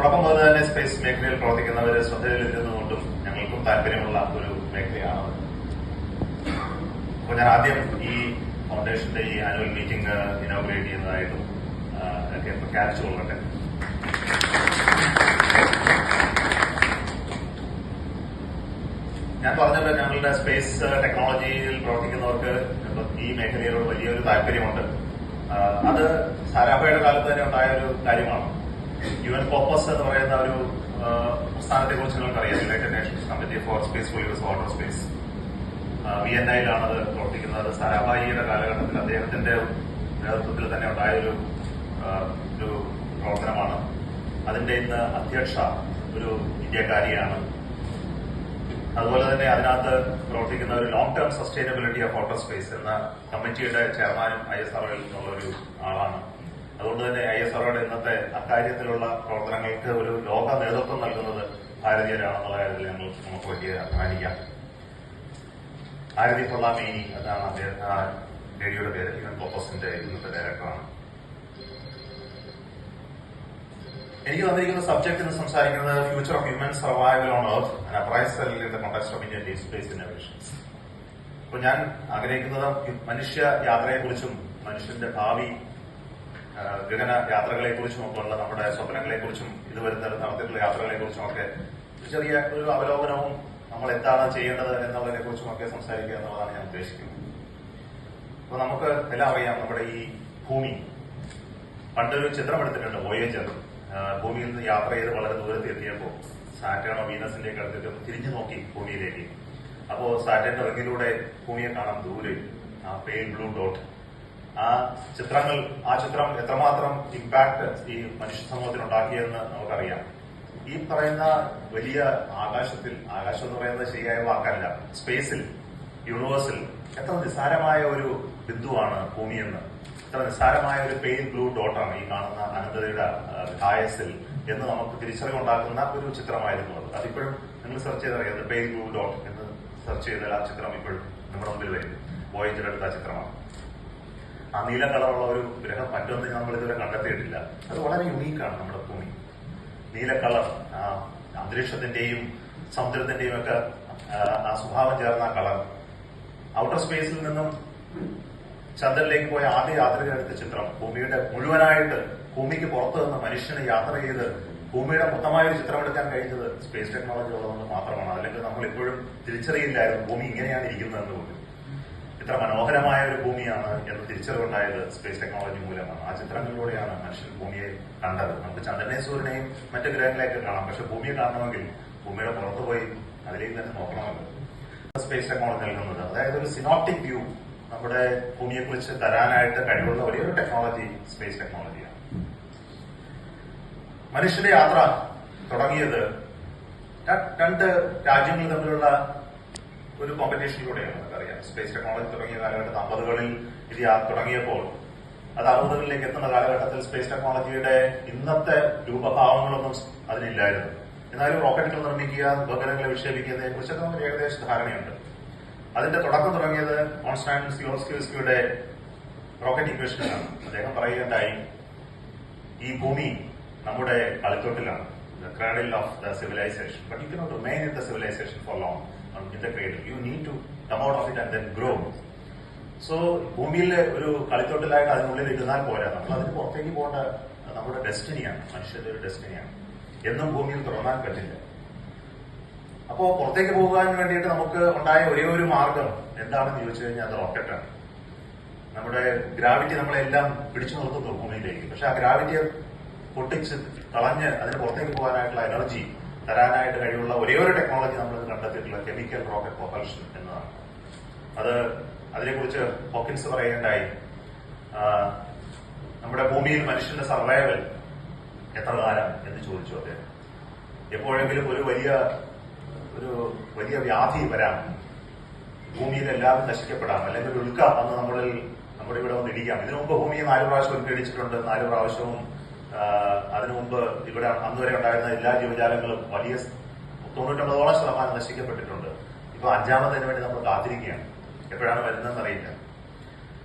തുടക്കം മുതൽ തന്നെ സ്പേസ് മേഖലയിൽ പ്രവർത്തിക്കുന്നവര് ശ്രദ്ധയിലിരുന്നുകൊണ്ടും ഞങ്ങൾക്കും താല്പര്യമുള്ള ഒരു മേഖലയാണ് അപ്പോൾ ഞാൻ ആദ്യം ഈ ഫൗണ്ടേഷന്റെ ഈ ആനുവൽ മീറ്റിംഗ് ഇനോഗ്രേറ്റ് ചെയ്യുന്നതായിട്ടും പ്രഖ്യാപിച്ചു കൊള്ളട്ടെ. ഞാൻ പറഞ്ഞല്ലോ ഞങ്ങളുടെ സ്പേസ് ടെക്നോളജിയിൽ പ്രവർത്തിക്കുന്നവർക്ക് ഈ മേഖലയിലോട് വലിയൊരു താല്പര്യമുണ്ട്. അത് സാരാഭയുടെ കാലത്ത് തന്നെ ഉണ്ടായ ഒരു കാര്യമാണ്. യു എൻ പോപ്പസ് എന്ന് പറയുന്ന ഒരു പ്രസ്ഥാനത്തെ കുറിച്ച് നിങ്ങൾക്കറിയാം united nations committee for space പൊല്യൂസ് outer space U N ഐയിലാണ് അത് പ്രവർത്തിക്കുന്നത്. സരാബായിയുടെ കാലഘട്ടത്തിൽ അദ്ദേഹത്തിന്റെ നേതൃത്വത്തിൽ തന്നെ ഉണ്ടായ ഒരു പ്രവർത്തനമാണ്. അതിന്റെ ഇന്ന് അധ്യക്ഷ ഒരു ഇന്ത്യക്കാരിയാണ്. അതുപോലെ തന്നെ അതിനകത്ത് പ്രവർത്തിക്കുന്ന ഒരു long term sustainability of outer space എന്ന കമ്മിറ്റിയുടെ ചെയർമാനും ഐ എസ് ആർ നിന്നുള്ള ഒരു ആളാണ്. അതുകൊണ്ട് തന്നെ ഐ എസ് ആർഒയുടെ ഇന്നത്തെ അക്കാര്യത്തിലുള്ള പ്രവർത്തനങ്ങൾക്ക് ഒരു ലോക നേതൃത്വം നൽകുന്നത് ഭാരതീയരാണെന്നുള്ള കാര്യത്തിൽ ഞങ്ങൾ നമുക്ക് വലിയ അഭിമാനിക്കാം. ആരതി പൊള്ളാമേനി അതാണ് അദ്ദേഹം ഡേഡിയുടെ പേര്. ഇവൻ പോപ്പസിന്റെ ഇന്നത്തെ ഡയറക്ടറാണ്. എനിക്ക് തന്നിരിക്കുന്ന സബ്ജക്ട് എന്ന് സംസാരിക്കുന്നത് future of human survival on earth and appraisal in of Indian space innovations അപ്പൊ ഞാൻ ആഗ്രഹിക്കുന്നത് മനുഷ്യ യാത്രയെക്കുറിച്ചും മനുഷ്യന്റെ ഭാവി ഗഗന യാത്രകളെ കുറിച്ചും ഒക്കെ ഉള്ള നമ്മുടെ സ്വപ്നങ്ങളെ കുറിച്ചും ഇതുവരെ നടത്തിയിട്ടുള്ള യാത്രകളെ കുറിച്ചും ഒക്കെ ചെറിയ ഒരു അവലോകനവും നമ്മൾ എന്താണ് ചെയ്യേണ്ടത് എന്നുള്ളതിനെ കുറിച്ചും ഒക്കെ സംസാരിക്കുക എന്നുള്ളതാണ് ഞാൻ ഉദ്ദേശിക്കുന്നത്. അപ്പൊ നമുക്ക് എല്ലാം അറിയാം നമ്മുടെ ഈ ഭൂമി. പണ്ടൊരു ചിത്രം എടുത്തിട്ടുണ്ട് വോയേജർ ഭൂമിയിൽ നിന്ന് യാത്ര ചെയ്ത് വളരെ ദൂരത്ത് എത്തിയപ്പോൾ സാറ്റേണോ വീനസിന്റെ അടുത്തിട്ട് തിരിഞ്ഞു നോക്കി ഭൂമിയിലേക്ക്. അപ്പോ സാറ്റേന്റെ ഇറങ്ങിലൂടെ ഭൂമിയെ കാണാം ദൂരെ. ആ പെയിൻ ബ്ലൂ ഡോട്ട് ആ ചിത്രങ്ങൾ ആ ചിത്രം എത്രമാത്രം ഇമ്പാക്ട് ഈ മനുഷ്യ സമൂഹത്തിന് ഉണ്ടാക്കിയെന്ന് നമുക്കറിയാം. ഈ പറയുന്ന വലിയ ആകാശത്തിൽ ആകാശം എന്ന് പറയുന്നത് ശരിയായ വാക്കല്ല സ്പേസിൽ യൂണിവേഴ്സിൽ എത്ര നിസ്സാരമായ ഒരു ബിന്ദുവാണ് ഭൂമിയെന്ന് എത്ര നിസ്സാരമായ ഒരു പെയിൽ ബ്ലൂ ഡോട്ടാണ് ഈ കാണുന്ന അനന്തതയുടെ ഹായസിൽ എന്ന് നമുക്ക് തിരിച്ചറിവുണ്ടാക്കുന്ന ഒരു ചിത്രമായിരുന്നു അത്. അതിപ്പോഴും നിങ്ങൾ സെർച്ച് ചെയ്തറിയാം പെയിൽ ബ്ലൂ ഡോട്ട് എന്ന് സെർച്ച് ചെയ്താൽ ആ ചിത്രം ഇപ്പോഴും നമ്മുടെ മുമ്പിൽ വരും. ആ ചിത്രമാണ്. ആ നീല കളറുള്ള ഒരു ഗ്രഹം മറ്റൊന്ന് നമ്മൾ ഇതുവരെ കണ്ടെത്തിയിട്ടില്ല. അത് വളരെ യുണീക്കാണ് നമ്മുടെ ഭൂമി. നീല കളർ ആ അന്തരീക്ഷത്തിന്റെയും സമുദ്രത്തിന്റെയും ഒക്കെ ആ, സ്വഭാവം ചേർന്ന ആ കളർ. ഔട്ടർ സ്പേസിൽ നിന്നും ചന്ദ്രനിലേക്ക് പോയ ആദ്യ യാത്രികരെടുത്ത ചിത്രം. ഭൂമിയുടെ മുഴുവനായിട്ട് ഭൂമിക്ക് പുറത്തു നിന്ന് മനുഷ്യന് യാത്ര ചെയ്ത് ഭൂമിയുടെ മൊത്തമായ ഒരു ചിത്രം എടുക്കാൻ കഴിഞ്ഞത് സ്പേസ് ടെക്നോളജി ഉള്ളതുകൊണ്ട് മാത്രമാണ്. അല്ലെങ്കിൽ നമ്മൾ ഇപ്പോഴും തിരിച്ചറിയില്ലായിരുന്നു ഭൂമി ഇങ്ങനെയാണ് ഇരിക്കുന്നതെന്ന് പോലും. ഇത്ര മനോഹരമായ ഒരു ഭൂമിയാണ് എന്ന് തിരിച്ചറിവുണ്ടായത് സ്പേസ് ടെക്നോളജി മൂലമാണ്. ആ ചിത്രങ്ങളിലൂടെയാണ് മനുഷ്യൻ ഭൂമിയെ കണ്ടത്. നമുക്ക് ചന്ദ്രനെയും സൂര്യനെയും മറ്റു ഗ്രഹങ്ങളെയൊക്കെ കാണാം. പക്ഷെ ഭൂമിയെ കാണണമെങ്കിൽ ഭൂമിയുടെ പുറത്തു പോയി അതിലേക്ക് തന്നെ നോക്കണമല്ലോ. സ്പേസ് ടെക്നോളജി നൽകുന്നത്. അതായത് ഒരു സിനോപ്റ്റിക് വ്യൂ നമ്മുടെ ഭൂമിയെ കുറിച്ച് തരാനായിട്ട് കഴിവുള്ള വലിയൊരു ടെക്നോളജി സ്പേസ് ടെക്നോളജിയാണ് മനുഷ്യന്റെ യാത്ര തുടങ്ങിയത് രണ്ട് രാജ്യങ്ങൾ തമ്മിലുള്ള ഒരു കോമ്പറ്റീഷനിലൂടെയാണ് നമുക്കറിയാം. സ്പേസ് ടെക്നോളജി തുടങ്ങിയ കാലഘട്ടത്തിൽ അമ്പതുകളിൽ ഇത് തുടങ്ങിയപ്പോൾ അത് അറുപതുകളിലേക്ക് എത്തുന്ന കാലഘട്ടത്തിൽ സ്പേസ് ടെക്നോളജിയുടെ ഇന്നത്തെ രൂപഭാവങ്ങളൊന്നും അതിനില്ലായിരുന്നു എന്നാലും റോക്കറ്റുകൾ നിർമ്മിക്കുക ഉപകരണങ്ങളെ വിക്ഷേപിക്കുന്നതിനെ കുറിച്ചൊക്കെ നമുക്ക് ഏകദേശ ധാരണയുണ്ട്. അതിന്റെ തുടക്കം തുടങ്ങിയത് കോൺസ്റ്റാൻസ് യോസ്കിയുടെ റോക്കറ്റ് ഇക്വേഷനിലാണ് അദ്ദേഹം പറയുകയുണ്ടായി ഈ ഭൂമി നമ്മുടെ കളിത്തൊട്ടിലാണ്. The cradle of the civilization but you cannot remain in the civilization for long the cradle you need to come out of it and then grow so ഭൂമിയിൽ ഒരു കളിത്തോട്ടിലായിട്ട് അതിനുള്ളിൽ ഇരുന്നാൽ പോരാ. നമ്മൾ അതിന് പുറത്തേക്ക് പോകേണ്ട നമ്മുടെ ഡെസ്റ്റിനിയാണ്. മനുഷ്യന്റെ ഒരു ഡെസ്റ്റിനിയാണ്. എന്നും ഭൂമിയിൽ തുറന്നാൻ പറ്റില്ല. അപ്പോ പുറത്തേക്ക് പോകാൻ വേണ്ടിയിട്ട് നമുക്ക് ഉണ്ടായ ഒരേ ഒരു മാർഗം എന്താണെന്ന് ചോദിച്ചു കഴിഞ്ഞാൽ അത് റോക്കറ്റാണ് നമ്മുടെ ഗ്രാവിറ്റി നമ്മളെല്ലാം പിടിച്ചു നിർത്തുന്നു ഭൂമിയിലേക്ക്. പക്ഷെ ആ ഗ്രാവിറ്റിയെ പൊട്ടിച്ച് കളഞ്ഞ് അതിന് പുറത്തേക്ക് പോകാനായിട്ടുള്ള എനർജി തരാനായിട്ട് കഴിവുള്ള ഒരേ ഒരു ടെക്നോളജി നമ്മൾ കണ്ടെത്തിയിട്ടുള്ള കെമിക്കൽ റോക്കറ്റ് പ്രൊപ്പൽഷൻ എന്നതാണ് അത് അതിനെക്കുറിച്ച് ഹോക്കിൻസ് പറയുകയുണ്ടായി നമ്മുടെ ഭൂമിയിൽ മനുഷ്യന്റെ സർവൈവൽ എത്ര കാലം എന്ന് ചോദിച്ചു അദ്ദേഹം. എപ്പോഴെങ്കിലും ഒരു വലിയ ഒരു വലിയ വ്യാധി വരാം. ഭൂമിയിൽ എല്ലാവരും നശിക്കപ്പെടാം. അല്ലെങ്കിൽ ഒരു ഉൽക്ക അന്ന് നമ്മളിൽ നമ്മുടെ ഇവിടെ വന്ന് ഇടിക്കാം. ഇതിനു മുമ്പ് ഭൂമിയെ നാല് പ്രാവശ്യം ഉൽക്കടിച്ചിട്ടുണ്ട്. നാല് പ്രാവശ്യവും അതിനു മുമ്പ് ഇവിടെ അന്ന് വരെ ഉണ്ടായിരുന്ന എല്ലാ ജീവജാലങ്ങളും വലിയ തൊണ്ണൂറ്റൊമ്പതോളം ശതമാനം നശിക്കപ്പെട്ടിട്ടുണ്ട്. ഇപ്പൊ അഞ്ചാമതിന് വേണ്ടി നമ്മൾ കാത്തിരിക്കുകയാണ്. എപ്പോഴാണ് വരുന്നതെന്ന് അറിയില്ല.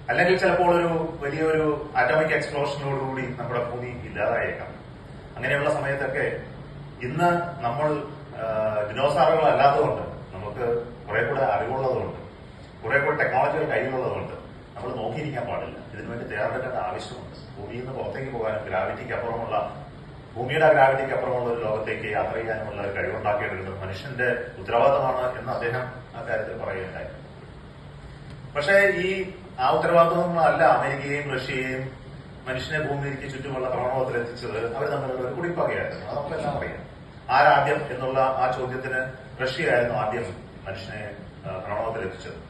അല്ലെങ്കിൽ ചിലപ്പോൾ ഒരു വലിയൊരു അറ്റോമിക് എക്സ്പ്ലോഷനോടുകൂടി നമ്മുടെ ഭൂമി ഇല്ലാതായേക്കാം. അങ്ങനെയുള്ള സമയത്തൊക്കെ ഇന്ന് നമ്മൾ ഡിനോസാറുകൾ അല്ലാത്തതുകൊണ്ട് നമുക്ക് കുറെ കൂടെ അറിവുള്ളതുകൊണ്ട് കുറെ കൂടെ ടെക്നോളജികൾ കയ്യിലുള്ളതുകൊണ്ട് നമ്മൾ നോക്കിയിരിക്കാൻ പാടില്ല. ഇതിനുവേണ്ടി തയ്യാറെടുക്കേണ്ട ആവശ്യമുണ്ട്. ഭൂമിയിൽ നിന്ന് പുറത്തേക്ക് പോകാനും ഗ്രാവിറ്റിക്ക് അപ്പുറമുള്ള ഭൂമിയുടെ ഗ്രാവിറ്റിക്ക് അപ്പുറമുള്ള ഒരു ലോകത്തേക്ക് യാത്ര ചെയ്യാനുമുള്ള ഒരു കഴിവുണ്ടാക്കിയെടുക്കുന്നത് മനുഷ്യന്റെ ഉത്തരവാദിത്തമാണ് എന്ന് അദ്ദേഹം ആ കാര്യത്തിൽ പറയുകയുണ്ടായി. പക്ഷേ ഈ ആ ഉത്തരവാദിത്വമല്ല അമേരിക്കയെയും റഷ്യയെയും മനുഷ്യനെ ഭൂമിയിലേക്ക് ചുറ്റുമുള്ള ഭ്രമണത്തിൽ എത്തിച്ചത് അവർ തമ്മിലുള്ള ഒരു കുടിപ്പകയായിരുന്നു. അത് നമുക്കെല്ലാം ആരാദ്യം എന്നുള്ള ആ ചോദ്യത്തിന് റഷ്യയായിരുന്നു ആദ്യം മനുഷ്യനെ ഭ്രമണത്തിൽ എത്തിച്ചത്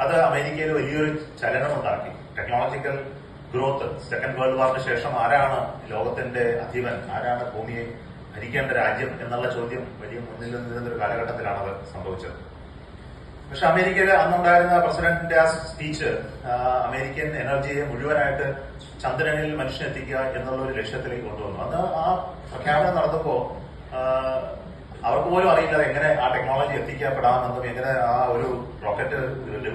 അത് അമേരിക്കയിൽ വലിയൊരു ചലനമുണ്ടാക്കി. ടെക്നോളജിക്കൽ ഗ്രോത്ത് സെക്കൻഡ് വേൾഡ് വാറിന് ശേഷം ആരാണ് ലോകത്തിന്റെ അധിപൻ? ആരാണ് ഭൂമിയെ ഭരിക്കേണ്ട രാജ്യം എന്നുള്ള ചോദ്യം വലിയ മുന്നിൽ നിന്നിരുന്ന ഒരു കാലഘട്ടത്തിലാണ് അത് സംഭവിച്ചത്. പക്ഷെ അമേരിക്കയിൽ അന്നുണ്ടായിരുന്ന പ്രസിഡന്റിന്റെ ആ സ്പീച്ച് അമേരിക്കൻ എനർജിയെ മുഴുവനായിട്ട് ചന്ദ്രനിൽ മനുഷ്യനെത്തിക്കുക എന്നുള്ള ഒരു ലക്ഷ്യത്തിലേക്ക് കൊണ്ടുവന്നു. അന്ന് ആ പ്രഖ്യാപനം നടന്നപ്പോ അവർക്ക് പോലും അറിയില്ല എങ്ങനെ ആ ടെക്നോളജി എത്തിക്കപ്പെടാമെന്നും എങ്ങനെ ആ ഒരു റോക്കറ്റ്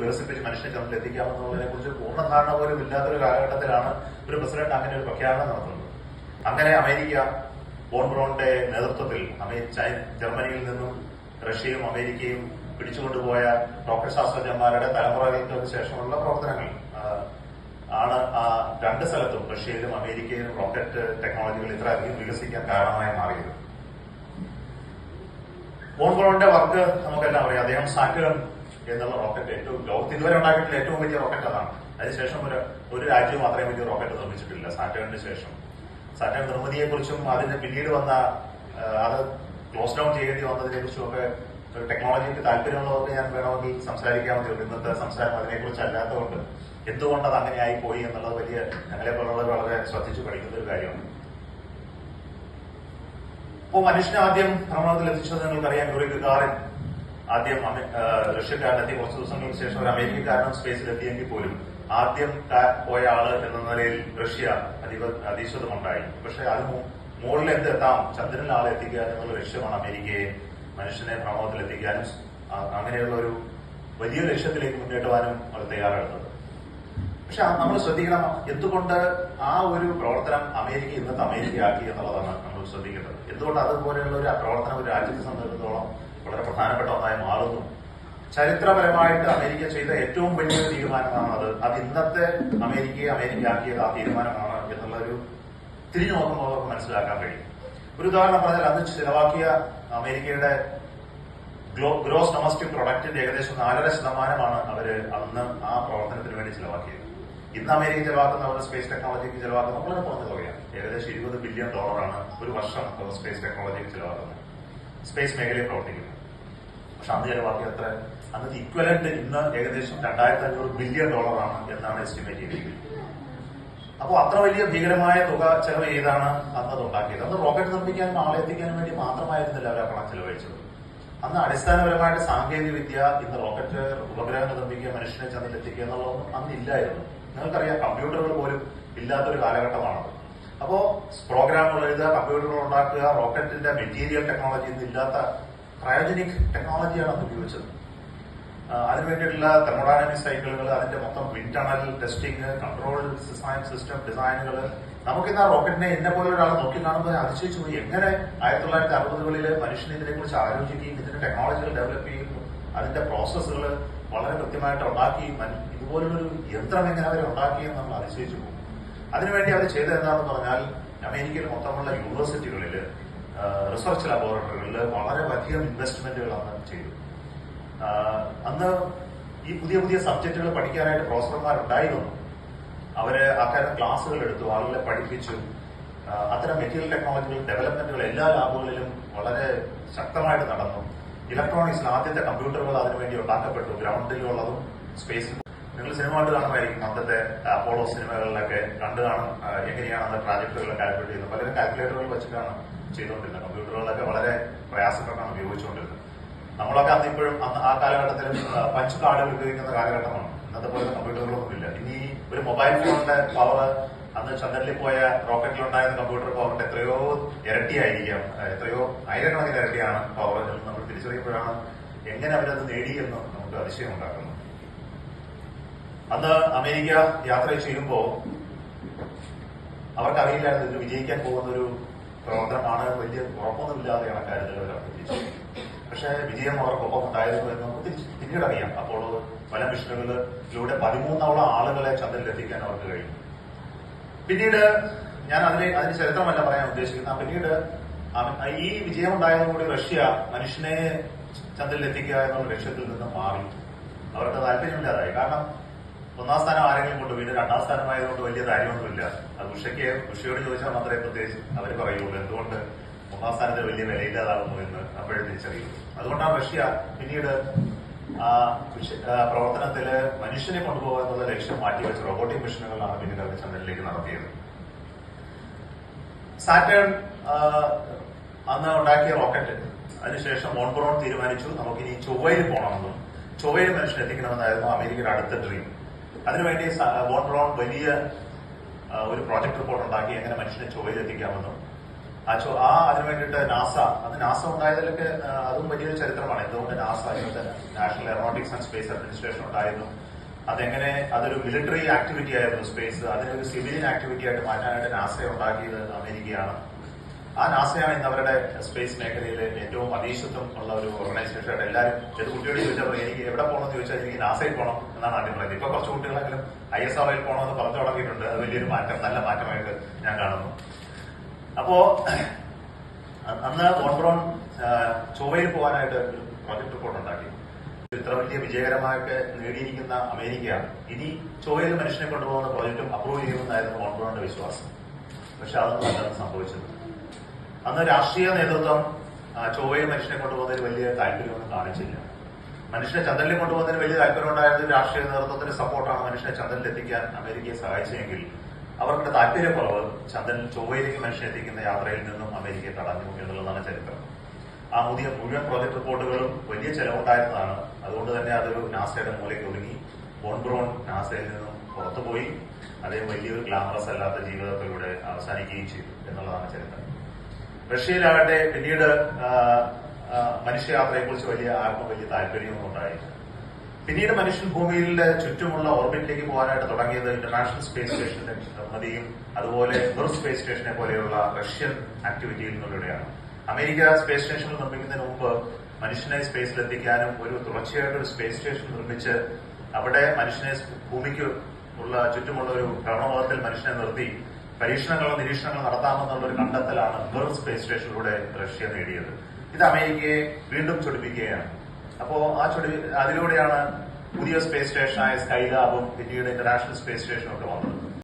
വികസിപ്പിച്ച് മനുഷ്യനെ ചന്ദ്രത്തിൽ എത്തിക്കാമെന്നുള്ളതിനെ കുറിച്ച് പൂർണ ധാരണ പോലും ഇല്ലാത്തൊരു കാലഘട്ടത്തിലാണ് ഒരു പ്രസിഡന്റ് അങ്ങനെ ഒരു പ്രഖ്യാപനം നടത്തുന്നത്. അങ്ങനെ അമേരിക്ക ബോൺബ്രോണിന്റെ നേതൃത്വത്തിൽ ജർമ്മനിയിൽ നിന്നും റഷ്യയും അമേരിക്കയും പിടിച്ചുകൊണ്ടുപോയ റോക്കറ്റ് ശാസ്ത്രജ്ഞന്മാരുടെ തലമുറകൾക്ക് ശേഷമുള്ള പ്രവർത്തനങ്ങൾ. ആണ് ആ രണ്ട് സ്ഥലത്തും റഷ്യയിലും അമേരിക്കയിലും റോക്കറ്റ് ടെക്നോളജികൾ ഇത്രയധികം വികസിക്കാൻ കാരണമായി മാറിയത്. ബോൺ വർക്ക് വർക്ക് നമുക്കെല്ലാം അറിയാം. അദ്ദേഹം സാറ്റേൺ എന്നുള്ള റോക്കറ്റ് ഏറ്റവും ലോകത്ത് ഇതുവരെ ഉണ്ടാക്കിയിട്ടുള്ള ഏറ്റവും വലിയ റോക്കറ്റ് അതാണ്. അതിനുശേഷം ഒരു ഒരു രാജ്യവും അത്രയും വലിയ റോക്കറ്റ് നിർമ്മിച്ചിട്ടില്ല. സാറ്റേണിന് ശേഷം. സാറ്റേൺ നിർമ്മിതിയെ കുറിച്ചും അതിന് പിന്നീട് വന്ന അത് ക്ലോസ് ഡൗൺ ചെയ്യേണ്ടി വന്നതിനെ കുറിച്ചും ഒക്കെ ടെക്നോളജിക്ക് താല്പര്യമുള്ളവർക്ക് ഞാൻ വേണമെങ്കിൽ സംസാരിക്കാവുന്നേ ഉള്ളൂ. ഇന്നത്തെ സംസാരം അതിനെക്കുറിച്ച് അല്ലാത്തതുകൊണ്ട് എന്തുകൊണ്ട് അത് അങ്ങനെ പോയി എന്നുള്ളത് വലിയ ഞങ്ങളെ പോലുള്ളവർ വളരെ ശ്രദ്ധിച്ചു പഠിക്കുന്ന ഒരു കാര്യമാണ്. അപ്പോ മനുഷ്യനെ ആദ്യം ഭ്രമണത്തിൽ എത്തിച്ചത് നിങ്ങൾക്കറിയാം. യൂറി ഗഗാറിൻ ആദ്യം റഷ്യക്കാരനെത്തി കുറച്ച് ദിവസങ്ങൾക്ക് ശേഷം ഒരു അമേരിക്കക്കാരനും സ്പേസിൽ എത്തിയെങ്കിൽ പോലും ആദ്യം പോയ ആൾ എന്ന നിലയിൽ റഷ്യ അതീവ അതീശ്വതമുണ്ടായി പക്ഷെ അത് മു- മുകളിൽ എന്തെത്താം ചന്ദ്രനിൽ ആളെ എത്തിക്കുക എന്നുള്ള ലക്ഷ്യമാണ് അമേരിക്കയെ മനുഷ്യനെ ഭ്രമണത്തിൽ എത്തിക്കാനും അങ്ങനെയുള്ള ഒരു വലിയ ലക്ഷ്യത്തിലേക്ക് മുന്നേറ്റുവാനും അവർ തയ്യാറെടുത്തത്. പക്ഷെ നമ്മൾ ശ്രദ്ധിക്കണം. എന്തുകൊണ്ട് ആ ഒരു പ്രവർത്തനം അമേരിക്ക ഇന്നത്തെ അമേരിക്കയാക്കി എന്നുള്ളതാണ് നമ്മൾ ശ്രദ്ധിക്കേണ്ടത്. എന്തുകൊണ്ട് അതുപോലെയുള്ള ഒരു പ്രവർത്തനം ഒരു രാജ്യത്തെ സംബന്ധിച്ചിടത്തോളം വളരെ പ്രധാനപ്പെട്ട ഒന്നായി മാറുന്നു? ചരിത്രപരമായിട്ട് അമേരിക്ക ചെയ്ത ഏറ്റവും വലിയ തീരുമാനമാണ് അത്. അത് ഇന്നത്തെ അമേരിക്കയെ അമേരിക്കയാക്കിയത് ആ തീരുമാനമാണ് എന്നുള്ളൊരു തിരിഞ്ഞു അവർക്ക് മനസ്സിലാക്കാൻ കഴിയും. ഒരു ഉദാഹരണം പറഞ്ഞാൽ അന്ന് ചിലവാക്കിയ അമേരിക്കയുടെ ഗ്രോസ് ഡൊമസ്റ്റിക് പ്രൊഡക്റ്റിന്റെ ഏകദേശം നാലര ശതമാനമാണ് അവർ അന്ന് ആ പ്രവർത്തനത്തിന് വേണ്ടി ചിലവാക്കിയത്. ഇന്ന് അമേരിക്ക ചെലവാക്കുന്ന അവരുടെ സ്പേസ് ടെക്നോളജിക്ക് ചെലവാക്കുന്ന വളരെ കുറഞ്ഞ തുകയാണ്. ഏകദേശം ഇരുപത് ബില്യൺ ഡോളറാണ് ഒരു വർഷം അവർ സ്പേസ് ടെക്നോളജിക്ക് ചെലവാക്കുന്നത്. സ്പേസ് മേഖലയിൽ പ്രവർത്തിക്കുന്നത് പക്ഷെ അന്ന് ചെലവാക്കിയ അത്ര അന്ന് ഇക്വലന്റ് ഇന്ന് ഏകദേശം രണ്ടായിരത്തി അഞ്ഞൂറ് ബില്യൺ ഡോളറാണ് എന്നാണ് എസ്റ്റിമേറ്റ് ചെയ്തിരിക്കുന്നത്. അപ്പോൾ അത്ര വലിയ ഭീകരമായ തുക ചെലവ് ചെയ്താണ് അത് ഉണ്ടാക്കിയത്? അന്ന് റോക്കറ്റ് നിർമ്മിക്കാനും ആളെ എത്തിക്കാനും വേണ്ടി മാത്രമായിരുന്നില്ല അവർ ആ പണം ചെലവഴിച്ചത്. അന്ന് അടിസ്ഥാനപരമായിട്ട് സാങ്കേതിക വിദ്യ ഇന്ന് റോക്കറ്റ് ഉപഗ്രഹങ്ങൾ നിർമ്മിക്കുക മനുഷ്യനെ ചന്ദ്രത്തിലെത്തിക്കുക എന്നുള്ളതൊന്നും അന്ന് ഇല്ലായിരുന്നു. നിങ്ങൾക്കറിയാം കമ്പ്യൂട്ടറുകൾ പോലും ഇല്ലാത്തൊരു കാലഘട്ടമാണത്. അപ്പോ പ്രോഗ്രാമുകൾ എഴുതുക കമ്പ്യൂട്ടറുകൾ ഉണ്ടാക്കുക റോക്കറ്റിന്റെ മെറ്റീരിയൽ ടെക്നോളജി ഇല്ലാത്ത ക്രയോജനിക് ടെക്നോളജിയാണ് അത് ഉപയോഗിച്ചത്. അതിനുവേണ്ടിയിട്ടുള്ള അതിനു വേണ്ടിയിട്ടുള്ള തെർമോഡൈനാമിക് സൈക്കിളുകൾ അതിന്റെ മൊത്തം internal tunnel testing control system ഡിസൈനുകൾ. നമുക്കിന്ന് ആ റോക്കറ്റിനെ എന്നെ പോലെ ഒരാൾ നോക്കി കാണുമ്പോൾ അതിശയിച്ചു പോയി. എങ്ങനെ ആയിരത്തി തൊള്ളായിരത്തി അറുപതുകളിൽ മനുഷ്യൻ ഇതിനെക്കുറിച്ച് ആലോചിക്കുകയും ഇതിന്റെ ടെക്നോളജികൾ ഡെവലപ്പ് ചെയ്യുന്നു അതിന്റെ പ്രോസസ്സുകൾ വളരെ കൃത്യമായിട്ട് ഉണ്ടാക്കി ഇതുപോലൊരു യന്ത്രം എങ്ങനെ അവരെ ഉണ്ടാക്കിയെന്ന് നമ്മൾ അതിശയിച്ചു പോകും. അതിനുവേണ്ടി അവർ ചെയ്ത എന്താണെന്ന് പറഞ്ഞാൽ അമേരിക്കയിൽ മൊത്തമുള്ള യൂണിവേഴ്സിറ്റികളിൽ റിസർച്ച് ലബോറട്ടറികളിൽ വളരെ അധികം ഇൻവെസ്റ്റ്മെന്റുകൾ അന്ന് ചെയ്തു. അന്ന് ഈ പുതിയ പുതിയ സബ്ജക്റ്റുകൾ പഠിക്കാനായിട്ട് പ്രൊഫസർമാരുണ്ടായിരുന്നു അവർ അത്തരം ക്ലാസ്സുകൾ എടുത്തു ആളുകളെ പഠിപ്പിച്ചു. അത്തരം മെറ്റീരിയൽ ടെക്നോളജികൾ ഡെവലപ്മെന്റുകൾ എല്ലാ ലാബുകളിലും വളരെ ശക്തമായിട്ട് നടന്നു. ഇലക്ട്രോണിക്സിൽ ആദ്യത്തെ കമ്പ്യൂട്ടറുകൾ അതിനുവേണ്ടി ഉണ്ടാക്കപ്പെട്ടു. ഗ്രൗണ്ടിലുള്ളതും സ്പേസിൽ നിങ്ങൾ സിനിമ കണ്ട് കാണുമായിരിക്കും അന്നത്തെ അപ്പോളോ സിനിമകളിലൊക്കെ കണ്ടു കാണും. എങ്ങനെയാണ് അന്ന് ട്രാജക്ടറികൾ കാൽക്കുലേറ്റ് ചെയ്യുന്നത്. പലരും കാൽക്കുലേറ്ററുകൾ വെച്ചിട്ടാണ് ചെയ്തുകൊണ്ടിരുന്നത്. കമ്പ്യൂട്ടറുകളൊക്കെ വളരെ പ്രയാസപ്പെട്ടാണ് ഉപയോഗിച്ചുകൊണ്ടിരുന്നത്. നമ്മളൊക്കെ അന്ന് ഇപ്പോഴും അന്ന് ആ കാലഘട്ടത്തിലും പഞ്ച് കാർഡുകൾ ഉപയോഗിക്കുന്ന കാലഘട്ടമാണ്. ഇന്നത്തെ പോലെ കമ്പ്യൂട്ടറുകളൊന്നുമില്ല ഇനി ഒരു മൊബൈൽ ഫോണിന്റെ പവർ അന്ന് ചന്ദ്രനിൽ പോയ റോക്കറ്റിൽ ഉണ്ടായിരുന്ന കമ്പ്യൂട്ടർ പവർ എത്രയോ ഇരട്ടിയായിരിക്കാം. എത്രയോ ആയിരക്കണക്കിന് ഇരട്ടിയാണ് പവർ എന്ന് നമ്മൾ തിരിച്ചറിയുമ്പോഴാണ് എങ്ങനെ അവരത് നേടിയെന്ന് നമുക്ക് അതിശയം ഉണ്ടാക്കുന്നു അന്ന് അമേരിക്ക യാത്ര ചെയ്യുമ്പോൾ അവർക്കറിയില്ലായിരുന്നു ഇത് വിജയിക്കാൻ പോകുന്ന ഒരു പ്രവർത്തനമാണ്. വലിയ ഉറപ്പൊന്നുമില്ലാതെയാണ് കാര്യങ്ങൾ അവർ അവതരിപ്പിച്ചത്. പക്ഷേ വിജയം അവർക്കൊപ്പം ഉണ്ടായിരുന്നു എന്ന് നമുക്ക് പിന്നീട് അറിയാം അപ്പോൾ പല മിഷനുകളിലൂടെ പതിമൂന്നോളം ആളുകളെ ചന്ദ്രനിലെത്തിക്കാൻ അവർക്ക് കഴിഞ്ഞു. പിന്നീട് ഞാൻ അതിനെ അതിന് ചരിത്രമല്ല പറയാൻ ഉദ്ദേശിക്കുന്നത്. പിന്നീട് ഈ വിജയം ഉണ്ടായതോടുകൂടി റഷ്യ മനുഷ്യനെ ചന്ദ്രനിലെത്തിക്കുക എന്നുള്ള ലക്ഷ്യത്തിൽ നിന്ന് മാറി. അവർക്ക് താല്പര്യമില്ലാതായി കാരണം ഒന്നാം സ്ഥാനം ആരെങ്കിലും കൊണ്ട് വീണ്ടും രണ്ടാം സ്ഥാനമായതുകൊണ്ട് വലിയ കാര്യമൊന്നുമില്ല. അത് ഉഷയ്ക്ക് ഉഷയോട് ചോദിച്ചാൽ മാത്രമേ പ്രത്യേകിച്ച് അവർ പറയുള്ളൂ. എന്തുകൊണ്ട് ഒന്നാം സ്ഥാനത്ത് വലിയ വിലയില്ലാതാകുന്നു എന്ന് അപ്പോഴും തിരിച്ചറിയുള്ളൂ. അതുകൊണ്ടാണ് റഷ്യ പിന്നീട് ആ പ്രവർത്തനത്തിൽ മനുഷ്യനെ കൊണ്ടുപോകുക എന്നുള്ള ലക്ഷ്യം മാറ്റിവെച്ച് റോബോട്ടിക് മിഷനുകളാണ് പിന്നീട് അവർ ചന്ദ്രനിലേക്ക് നടത്തിയത്. സാറ്റേൺ അന്ന് ഉണ്ടാക്കിയ റോക്കറ്റ് അതിനുശേഷം മോൺബ്രോൺ തീരുമാനിച്ചു നമുക്കിനി ചൊവ്വയിൽ പോകണമെന്നും ചൊവ്വയിൽ മനുഷ്യനെ എത്തിക്കണമെന്നായിരുന്നു അമേരിക്കയുടെ അടുത്ത ഡ്രീം അതിനുവേണ്ടി മോൺബ്രോൺ വലിയ ഒരു പ്രോജക്ട് റിപ്പോർട്ട് ഉണ്ടാക്കി എങ്ങനെ മനുഷ്യനെ ചൊവ്വയിൽ എത്തിക്കാമെന്നും ആ ചോ ആ അതിനു വേണ്ടിയിട്ട് നാസ അത് നാസ ഉണ്ടായതിലൊക്കെ അതും വലിയൊരു ചരിത്രമാണ്. എന്തുകൊണ്ട് നാസ ഇന്നത്തെ national aeronautics and space administration ഉണ്ടായിരുന്നു? അതെങ്ങനെ അതൊരു മിലിറ്ററി ആക്ടിവിറ്റി ആയിരുന്നു സ്പേസ്. അതിനൊരു സിവിലിയൻ ആക്ടിവിറ്റി ആയിട്ട് മാറ്റാനായിട്ട് നാസ ഉണ്ടാക്കിയത് അമേരിക്കയാണ്. ആ നാസയാണ് ഇന്ന് അവരുടെ സ്പേസ് മേഖലയിൽ ഏറ്റവും അതീശത്വം ഉള്ള ഒരു ഓർഗനൈസേഷൻ ആയിട്ട് എല്ലാവരും ഏത് കുട്ടിയോട് ചോദിച്ചാൽ എനിക്ക് എവിടെ പോകണമെന്ന് ചോദിച്ചാൽ എനിക്ക് നാസയിൽ പോകണം എന്നാണ് ആദ്യം പറയുന്നത് ഇപ്പൊ കുറച്ച് കുട്ടികളെങ്കിലും ഐ എസ് ആർഒയിൽ പോകണമെന്ന് പറഞ്ഞു തുടങ്ങിയിട്ടുണ്ട്. അത് വലിയൊരു മാറ്റം നല്ല മാറ്റമായിട്ട് ഞാൻ കാണുന്നു. അപ്പോ അന്ന് ഓൺബ്രോൺ ചൊവ്വയിൽ പോകാനായിട്ട് ഒരു പ്രോജക്ട് റിപ്പോർട്ട് ഉണ്ടാക്കി. ഇത്ര വലിയ വിജയകരമായിട്ട് നേടിയിരിക്കുന്ന അമേരിക്ക ഇനി ചൊവ്വയിൽ മനുഷ്യനെ കൊണ്ടുപോകുന്ന പ്രോജക്റ്റും അപ്രൂവ് ചെയ്യുമെന്നായിരുന്നു ഓൺബ്രോണിന്റെ വിശ്വാസം. പക്ഷെ അതൊന്നും അല്ല സംഭവിച്ചത് അന്ന് രാഷ്ട്രീയ നേതൃത്വം ചൊവ്വയിൽ മനുഷ്യനെ കൊണ്ടുപോകുന്നതിൽ വലിയ താല്പര്യമൊന്നും കാണിച്ചില്ല. മനുഷ്യനെ ചന്ദ്രനിൽ കൊണ്ടുപോകുന്നതിന് വലിയ താല്പര്യം ഉണ്ടായിരുന്നത് രാഷ്ട്രീയ നേതൃത്വത്തിന്റെ സപ്പോർട്ടാണ് മനുഷ്യനെ ചന്ദ്രനിൽ എത്തിക്കാൻ അമേരിക്കയെ സഹായിച്ചെങ്കിൽ അവർക്ക് താല്പര്യക്കുറവ് ചന്ദ്രൻ ചൊവ്വയിലേക്ക് മനുഷ്യൻ എത്തിക്കുന്ന യാത്രയിൽ നിന്നും അമേരിക്കയെ തടഞ്ഞു എന്നുള്ളതാണ് ചരിത്രം. ആ പുതിയ മുഴുവൻ പ്രോജക്ട് റിപ്പോർട്ടുകളും വലിയ ചെലവുണ്ടായിരുന്നതാണ്. അതുകൊണ്ട് തന്നെ അതൊരു നാസയുടെ മൂലയ്ക്ക് ഒതുങ്ങി. ബോൺബ്രോൺ നാസയിൽ നിന്നും പുറത്തുപോയി. അതേ വലിയൊരു ഗ്ലാമറസ് അല്ലാത്ത ജീവിതത്തിലൂടെ അവസാനിക്കുകയും ചെയ്തു എന്നുള്ളതാണ് ചരിത്രം. റഷ്യയിലാകട്ടെ പിന്നീട് മനുഷ്യയാത്രയെക്കുറിച്ച് വലിയ ആർക്കും വലിയ താല്പര്യമൊന്നും ഉണ്ടായില്ല. പിന്നീട് മനുഷ്യൻ ഭൂമിയിലെ ചുറ്റുമുള്ള ഓർബിറ്റിലേക്ക് പോകാനായിട്ട് തുടങ്ങിയത് ഇന്റർനാഷണൽ സ്പേസ് സ്റ്റേഷന്റെ നിർമ്മിതിയും അതുപോലെ വെർ സ്പേസ് സ്റ്റേഷനെ പോലെയുള്ള റഷ്യൻ ആക്ടിവിറ്റിയിൽ നിന്നുള്ളവയാണ് അമേരിക്ക സ്പേസ് സ്റ്റേഷൻ നിർമ്മിക്കുന്നതിന് മുമ്പ് മനുഷ്യനെ സ്പേസിലെത്തിക്കാനും ഒരു തുടർച്ചയായിട്ട് ഒരു സ്പേസ് സ്റ്റേഷൻ നിർമ്മിച്ച് അവിടെ മനുഷ്യനെ ഭൂമിക്ക് ഉള്ള ചുറ്റുമുള്ള ഒരു ഭ്രമണപഥത്തിൽ മനുഷ്യനെ നിർത്തി പരീക്ഷണങ്ങളോ നിരീക്ഷണങ്ങളോ നടത്താമെന്നുള്ള ഒരു കണ്ടെത്തലാണ് വെർ സ്പേസ് സ്റ്റേഷനിലൂടെ റഷ്യ നേടിയത്. ഇത് അമേരിക്കയെ വീണ്ടും ചൊടിപ്പിക്കുകയാണ്. അപ്പോ ആ ചൊടി അതിലൂടെയാണ് പുതിയ സ്പേസ് സ്റ്റേഷനായ സ്കൈലാബും പിന്നീട് ഇന്റർനാഷണൽ സ്പേസ് സ്റ്റേഷനും ഒക്കെ വന്നത്.